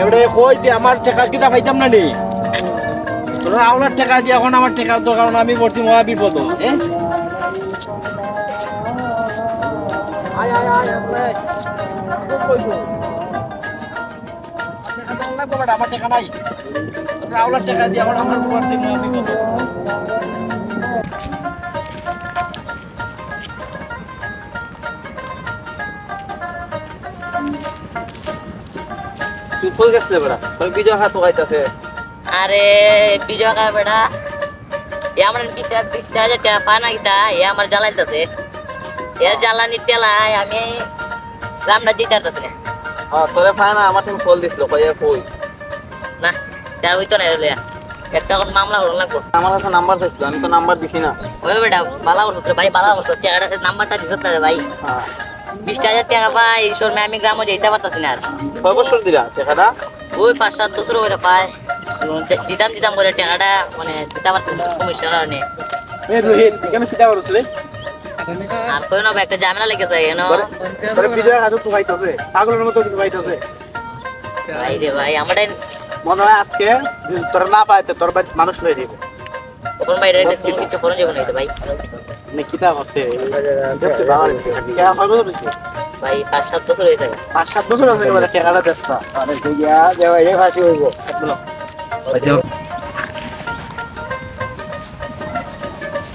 এবারে কই দিয়ে আমার টাকা কিতা পাইতাম না নি? তোরা আওলার টাকা দিয়ে এখন আমার টাকার দরকার না, আমি পড়ছি মহা বিপদ? টাকা বাবা, আমার টাকা নাই। আওলার টাকা দিয়ে এখন আমার পড়ছি মহা বিপদ। তুই কই গেছিলে বেড়া তোর বিজয় হাত খাইতাছে আরে বিজয় কার বেটা এ আমার বিশ বিশটা হাজার টাকা পায় না গীতা এ আমার জ্বালাইতেছে। এর জ্বালানি টেলায় আমি রামটা জিতারতেছে হ্যাঁ তোরে ফায় না আমার থেকে ফল দিছিল কই কই না তার হইতো না রে একটা এখন মামলা করুন লাগবো। আমার কাছে নাম্বার চাইছিল আমি তো নাম্বার দিছি না। ওই বেটা বালা করছ ভাই বালা করছ টাকাটা নাম্বারটা দিছ না রে ভাই। হ্যাঁ বিশটা হাজার টাকা পাই এই সময় আমি গ্রামে যেতে পারতাছি না আর। কয় বছর দিলা টাকাটা? ওই পাঁচ সাত বছর করে পায়। দিতাম দিতাম করে টাকাটা মানে দিতে পারতাম সমস্যার কারণে। আর কই না একটা ঝামেলা লেগেছে কেন বিজয় হাত তো খাইতাছে পাগলের মতো কিন্তু খাইতাছে ভাই রে ভাই আমার মনে হয় আজকে তোর না পাইতে তোর মানুষ লই দিব কোন ভাই রে কিছু করে যাব না ভাই। মানে কিটা করতে দেখতে বাবার টাকা কয় বছর হইছে? ভাই পাঁচ সাত বছর হয়েছে পাঁচ সাত বছর আছে এবারে টাকাটা দেস্তা আরে দিয়া দেওয়া এই ফাঁসি হইব।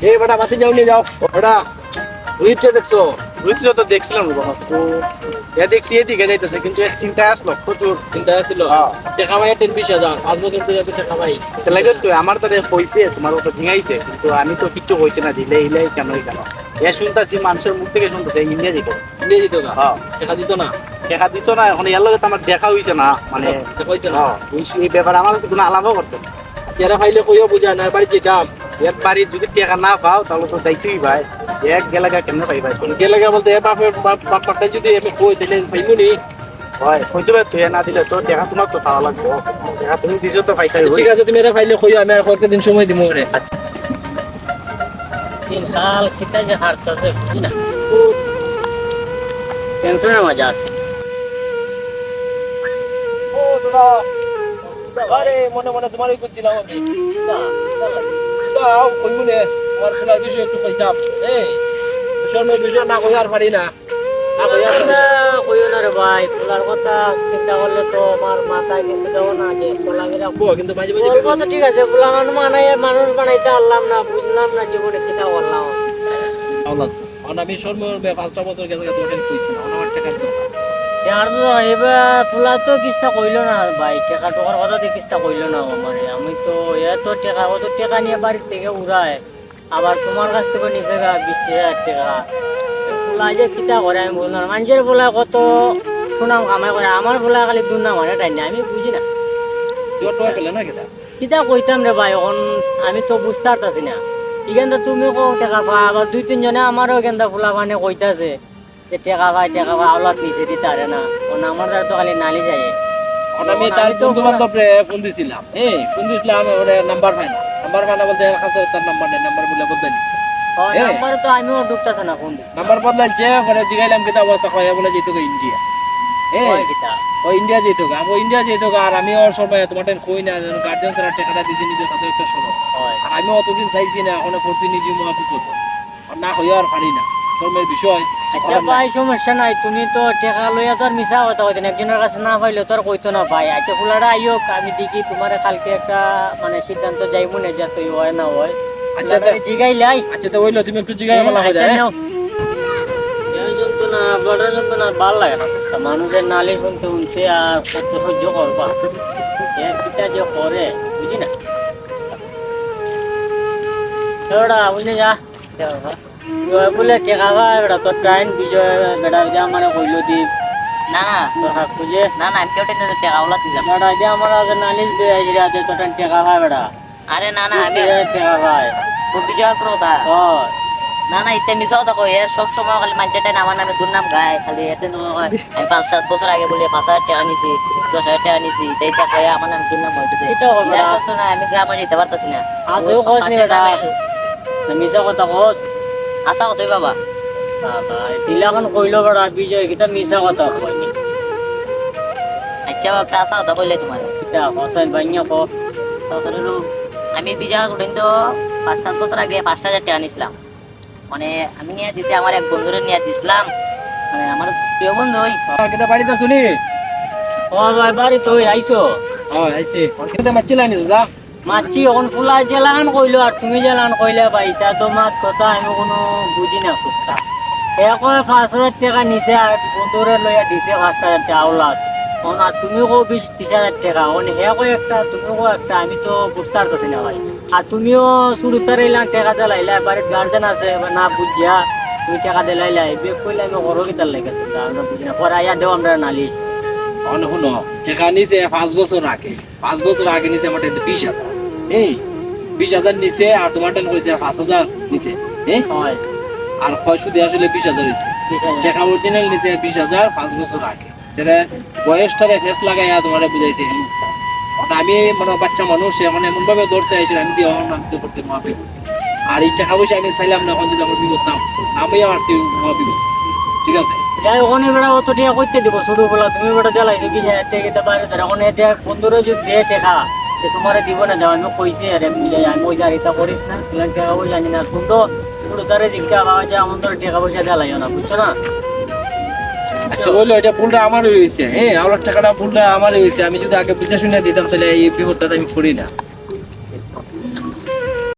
এই বেটা বাসে যাও নিয়ে যাও। বেটা রোহিতকে দেখছ? রুচির তো দেখছিলাম বাবা। এ দেখছি এদিকে যাইতেছে কিন্তু এর চিন্তা আসলো প্রচুর। চিন্তা আসছিল হ্যাঁ। টাকা পাই টেন বিশ হাজার পাঁচ বছর ধরে আমি টাকা এটা লাগে তো আমার তো কইছে তোমার ওটা ঝিঙাইছে কিন্তু আমি তো কিচ্ছু কইছি না দিলে ইলে কেন কেন। এ শুনতাছি মানুষের মুখ থেকে শুনতেছে ইন্ডিয়া দিত নিয়ে দিত গা হ্যাঁ। টাকা দিত না? দেখা দিত না এখন এর লগে তো আমার দেখা হইছে না মানে হইছে হ্যাঁ, এই- ব্যাপারে আমার কাছে কোনো আলাপও করছে না। চেহারা ফাইলে কইও বুঝা না বাড়ি যেতাম এর বাড়ি যদি টাকা না পাও তাহলে তো দায়িত্বই ভাই এক গেলাগা কেমনে পাই ভাই গেলে গা বলতে এ বাপের বাপ বাপ পাকটা যদি আমি কই তাহলে পাইমু নি হয় হইতে পারে তুই না দিলে তো টাকা তোমার তো পাওয়া লাগবে টাকা তুমি দিছো তো পাইতে ঠিক আছে তুমি এটা ফাইলে কইও আমি আর কয়েকটা দিন সময় দিমু রে দিনকাল খেতে যে হারতেছে না টেনশনের মজা আছে ও দাদা আরে মনে মনে তোমারই করছিলাম আমি দাও কইমু নে তোমার শোনার বিষয় একটু কইতাম। এই শর্মের বিষয় না কই আর পারি না। আমার কিন্তু মাঝে মাঝে ঠিক আছে খোলানোর মানে মানুষ বানাইতে পারলাম না বুঝলাম না জীবনে আওলাদ কারণ আমি শর্মের পাঁচটা বছর গেছে ওটা কইছি আমার টাকার দরকার এবার ফুলা তো কিস্তা কইলো না ভাই টাকা টাকার কথা কিস্তা কইলো না মানে আমি তো এত টাকা অত টাকা নিয়ে বাড়ির থেকে উড়ায়। আবার তোমার কাছ থেকে নিচে গা বিশ হাজার টাকা। ফুলা যে কিতা করে আমি বললাম মানুষের ফুলা কত সুনাম কামাই করে আমার ফুলা খালি দুর্নাম তাই না? আমি বুঝি না। পেলে কিতা? কইতাম রে ভাই এখন আমি তো বুঝতে পারতাছি না। এখানটা তুমি কো টাকা পা আবার দুই তিনজনে আমারও এখানটা ফুলা মানে কইতাছে যে টাকা পাই টাকা পাই আওলাদ নিচে দিতে পারে না। কারণ আমার দ্বারা তো খালি নালি যায়। আমি তার বন্ধু বান্ধব ফোন দিছিলাম। এই ফোন দিছিলাম ওরে নাম্বার পাই না। নাম্বার মানে বলতে এর কাছে তার নাম্বার নেই নাম্বার বলে বদলাই দিচ্ছে। নাম্বার তো আমিও ঢুকতেছে না ফোন নাম্বার বদলাইছে পরে জিগাইলাম কিতা অবস্থা কয় বলে যেত ইন্ডিয়া? ও ইন্ডিয়া যেত গা ও ইন্ডিয়া যেত গা আর আমি ওর সময় তোমার কই না গার্ডিয়ান ছাড়া টাকাটা দিছি নিজের কত একটা শোনো আর আমি অতদিন চাইছি না এখন পড়ছি নিজে মহা বিপদ আর না হইয়া আর পারি না। শর্মের বিষয় আচ্ছা ভাই সমস্যা নাই তুমি তো টাকা লইয়া তো আর মিশা কথা কইতেন। একজনের কাছে না পাইলে তো আর কইতো না ভাই। আচ্ছা ফুলাটা আইওক আমি দেখি তোমার কালকে একটা মানে সিদ্ধান্ত যাইবো না যে তুই হয় না হয়। আচ্ছা আচ্ছা জিগাই লাই আচ্ছা তো ওইলো তুমি একটু জিগাই বলা হয়ে যন্ত্রণা বড় যন্ত্রণা ভালো লাগে না মানুষের নালি শুনতে শুনতে আর কত সহ্য করবা। পিতা যে করে বুঝি না এবারে বুঝলি যা। বলে টেকা ভাই তোর টাইম বিজয় বেড়া যা মানে কইলো দি। না না। তোর হাত খুঁজে? না না আমি কেউ টেন টাকা ওলা দিলাম বেড়া যে আমার আগে নালিশ দিয়ে আইজি রাতে তোর টাকা ভাই বেড়া আরে না না আমি টাকা ভাই ও বিজয় করো তা না না ইতে মিশাও দেখো এর সব সময় খালি মাঝেটাই আমার নামে দুর্নাম গায় খালি এতে তো আমি পাঁচ সাত বছর আগে বলে পাঁচ হাজার টাকা নিছি দশ হাজার টাকা নিছি তাই তা কয়ে আমার নামে দুর্নাম হইতেছে। তো আমি গ্রামে যেতে পারতাছি না। মিশা কথা কস আশা কতই বাবা? দিলাখন কইলো বড় বিজয় কিটা মিশা কথা কইনি আচ্ছা একটা আসা কথা কইলে তোমার কিতা হোসেন ভাইয়া কো। তখন হলো আমি বিজা করেন তো পাঁচ সাত বছর আগে পাঁচ হাজার টাকা নিছিলাম মানে আমি নিয়ে দিছি আমার এক বন্ধুরে নিয়ে দিছিলাম। মানে আমার প্রিয় বন্ধু ওই কিতা বাড়িতে শুনি ও ভাই বাড়ি তুই আইছো ও আইছি কিতা মারছিলা নি দাদা? মাছি এখন ফুলা জেলান কইলো আর তুমি জেলান কইলে ভাই তা তোমার কথা আমি কোনো বুঝি না খুঁজতা এ কয় পাঁচ হাজার টাকা নিছে আর বন্ধুরে লইয়া দিছে পাঁচ হাজার টাকা আওলাদ এখন আর তুমি কো বিশ ত্রিশ হাজার টাকা। এখন হে একটা তুমি কো একটা, আমি তো বুঝতে পারতেছি না ভাই আর তুমিও শুরু তার এলাম টাকা দিলাইলা বাড়ির গার্জেন আছে না বুঝিয়া তুমি টাকা দিলাইলা বেগ কইলে আমি করো কি তার লাগে বুঝি না পরে আইয়া দেও আমরা নালি অন শুনো টাকা নিছে পাঁচ বছর আগে পাঁচ বছর আগে নিছে আমার টাকা বিশ হাজার। এই বিশ হাজার নিছে আর তোমার টাকা কইছে পাঁচ হাজার এই? হয়। আর ক্ষয় সুদে আসলে বিশ হাজার হয়েছে। টাকা অরিজিনাল নিছে বিশ হাজার পাঁচ বছর আগে। এটা বয়সটারে ফেস লাগাইয়া তোমার বুঝাইছে। আমি মানে বাচ্চা মানুষ এখন এমন ভাবে ধরছে এসে আমি দিয়ে আমার নাম করতে মহাবিপদ। আর এই টাকা পয়সা আমি চাইলাম না এখন যদি আমার বিপদ নাম আমি মারছি মহাবিপদ। ঠিক আছে? যাই বেড়া অত টিয়া করতে দিব শুরু বলা, তুমি জ্বালাইছো কি বন্ধুরা যদি দিয়ে যে তোমার দিব না, যাও, আমি কইছি, আরে মিলে আমি ওই করিস না, তুই টাকা পয়সা জানি না তুমি তো শুরু তারে যে আমার তোর টাকা পয়সা না, বুঝছ না? আচ্ছা বলল এটা ভুলটা আমারই হয়েছে হ্যাঁ? আমার টাকাটা ভুলটা আমারই হয়েছে আমি যদি আগে বুঝে শুনে দিতাম, তাহলে এই বিপদটা আমি করি না।